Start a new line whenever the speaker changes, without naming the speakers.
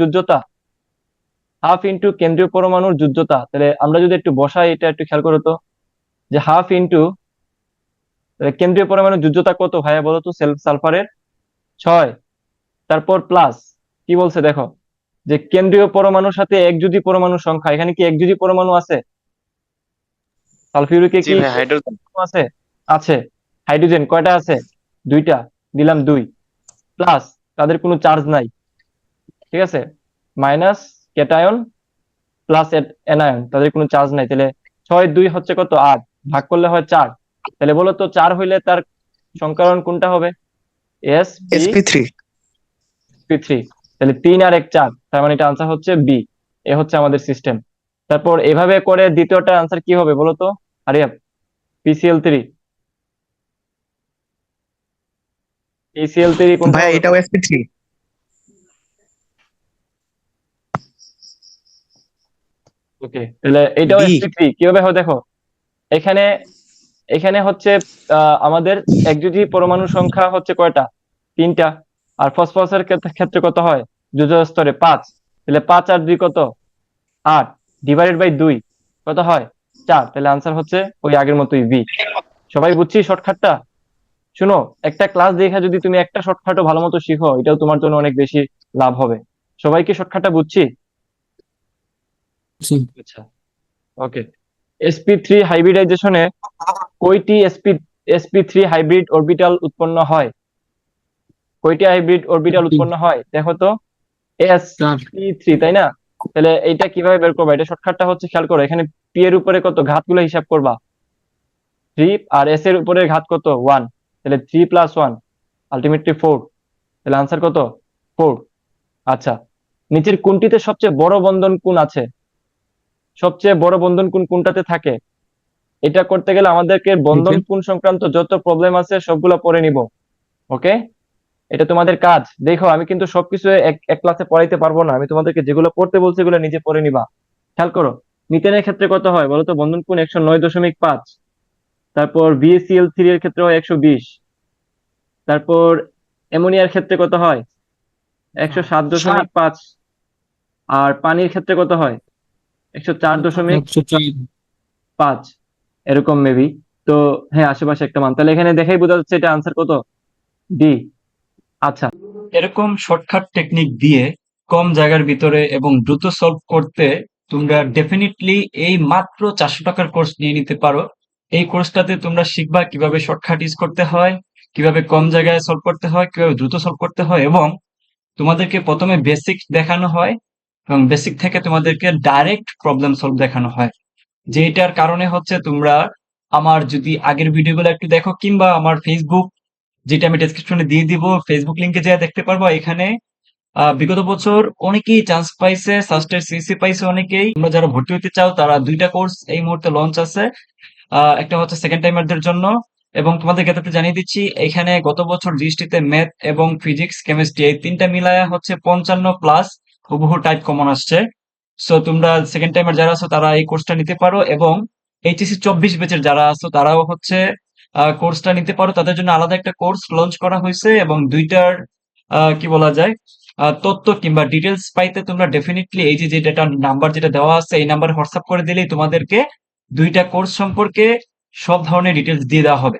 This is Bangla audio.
যোজ্যতা হাফ ইন্টু কেন্দ্রীয় পরমাণুর যুদ্ধতা তাহলে আমরা যদি একটু বসাই এটা একটু খেয়াল করো তো যে হাফ ইন্টু কেন্দ্রীয় পরমাণুর যুদ্ধতা কত ভাইয়া বলো তো সালফারের ছয়। তারপর প্লাস কি বলছে দেখো যে কেন্দ্রীয় পরমাণুর সাথে একযোজি পরমাণুর সংখ্যা এখানে কি একযোজি পরমাণু আছে? সালফিউরিকে কি
হাইড্রোজেন
পরমাণু আছে? আছে। হাইড্রোজেন কয়টা আছে? দুইটা দিলাম দুই। প্লাস তাদের কোনো চার্জ নাই। ঠিক আছে? মাইনাস ক্যাটায়ন প্লাস অ্যানায়ন তাদের কোনো চার্জ নাই। তাহলে ছয় দুই হচ্ছে কত? আট। ভাগ করলে হয় চার। তাহলে বলো তো চার হইলে তার সংকরণ কোনটা হবে? এস
থ্রি
পি থ্রি তাহলে তিন আর এক চার তার মানে এটা আনসার হচ্ছে বি এ হচ্ছে আমাদের সিস্টেম তারপর এভাবে করে দ্বিতীয়টা আনসার কি হবে বলো তো? আরে পিসিএল থ্রি পিসিএল থ্রি কোনটা
ভাই
হবে?
এটাও এসপি থ্রি
ওকে তাহলে এটাও sp3 কীভাবে হয় দেখো? এখানে এখানে হচ্ছে আমাদের একযোজি পরমাণু সংখ্যা হচ্ছে কয়টা? তিনটা। আর ফসফরাসের ক্ষেত্রে কত হয়? যোজক স্তরে পাঁচ। তাহলে পাঁচ আর দুই কত? আট। ডিভাইডেড বাই দুই। কত হয়? চার। তাহলে আনসার হচ্ছে ওই আগের মতোই বি সবাই বুঝছি শর্টকাটটা? শুনো একটা ক্লাস দেখে যদি তুমি একটা শর্টকাটও ভালো মতো শিখো এটাও তোমার জন্য অনেক বেশি লাভ হবে। সবাই কি শর্টকাটটা বুঝছি আচ্ছা ওকে sp3 থ্রি হাইব্রিডাইজেশনে কয়টি sp sp3 three hybrid orbital উৎপন্ন হয়? কয়টি হাইব্রিড অরবিটাল উৎপন্ন হয়? দেখো তো sp3 তাই না? তাহলে এইটা কীভাবে বের করবা? এটা শর্টকাটটা হচ্ছে খেয়াল করো এখানে পি এর উপরে কত? ঘাতগুলো হিসাব করবা। থ্রি আর এস এর উপরে ঘাত কত? ওয়ান তাহলে three plus one ultimately four তাহলে আনসার কত? ফোর আচ্ছা নিচের কোনটিতে সবচেয়ে বড় বন্ধন কোন আছে? সবচেয়ে বড় বন্ধন কোন কোনটাতে থাকে? এটা করতে গেলে আমাদেরকে বন্ধন কোন সংক্রান্ত যত প্রবলেম আছে সবগুলো পড়ে নিব ওকে এটা তোমাদের কাজ। দেখো আমি কিন্তু সবকিছু এক এক ক্লাসে পড়াইতে পারব না। আমি তোমাদেরকে যেগুলো পড়তে বলছি এগুলো নিজে পড়ে নিবা। খেয়াল করো মিথেনের ক্ষেত্রে কত হয় বলো তো বন্ধন কোণ একশো নয় দশমিক পাঁচ। তারপর বিএসিএল থ্রি এর ক্ষেত্রে হয় একশো বিশ। তারপর অ্যামোনিয়ার ক্ষেত্রে কত হয়? একশো সাত দশমিক পাঁচ। আর পানির ক্ষেত্রে কত হয়? একশো চার দশমিক পাঁচ এরকম মেবি তো হ্যাঁ আশেপাশে একটা মান। তাহলে এখানে দেখেই বোঝা যাচ্ছে এটা আনসার কত? ডি আচ্ছা।
এরকম শর্টকাট টেকনিক দিয়ে কম জায়গার ভিতরে এবং দ্রুত সলভ করতে তোমরা ডেফিনেটলি এই মাত্র চারশো টাকার কোর্স নিয়ে নিতে পারো। এই কোর্সটাতে তোমরা শিখবা কীভাবে শর্টকাট ইউজ করতে হয় কীভাবে কম জায়গায় সলভ করতে হয় কীভাবে দ্রুত সলভ করতে হয় এবং তোমাদেরকে প্রথমে বেসিক দেখানো হয়। এবং বেসিক থেকে তোমাদেরকে ডাইরেক্ট প্রবলেম সলভ দেখানো হয়। যেটার কারণে হচ্ছে তোমরা আমার যদি আগের ভিডিওগুলো একটু দেখো কিংবা আমার ফেসবুক যেটা আমি ডেসক্রিপশনে দিয়ে দিব ফেসবুক লিংকে যা দেখতে পারব, এখানে বিগত বছর অনেকেই চান্স পাইছে সাস্টের সিসি পাইছে অনেকেই। তোমরা যারা ভর্তি হতে চাও, তারা দুইটা কোর্স এই মুহূর্তে লঞ্চ আছে। একটা হচ্ছে সেকেন্ড টাইমারদের জন্য এবং তোমাদের ক্ষেত্রে জানিয়ে দিচ্ছি, এখানে গত বছর জিএসটিতে ম্যাথ এবং ফিজিক্স কেমিস্ট্রি এই তিনটা মিলায়া হচ্ছে পঞ্চান্ন প্লাস হুবহু টাইপ কমন আসছে। সো তোমরা সেকেন্ড টাইমার যারা আছো, তারা এই কোর্সটা নিতে পারো এবং এইচএসসি চব্বিশ ব্যাচের যারা আছো, তারাও হচ্ছে কোর্সটা নিতে পারো। তাদের জন্য আলাদা একটা কোর্স লঞ্চ করা হয়েছে এবং দুইটার কি বলা যায় তথ্য কিংবা ডিটেলস পাইতে তোমরা ডেফিনেটলি এই যে যে ডেটা নাম্বার যেটা দেওয়া আছে, এই নাম্বার হোয়াটসঅ্যাপ করে দিলেই তোমাদেরকে দুইটা কোর্স সম্পর্কে সব ধরনের ডিটেলস দিয়ে দেওয়া হবে।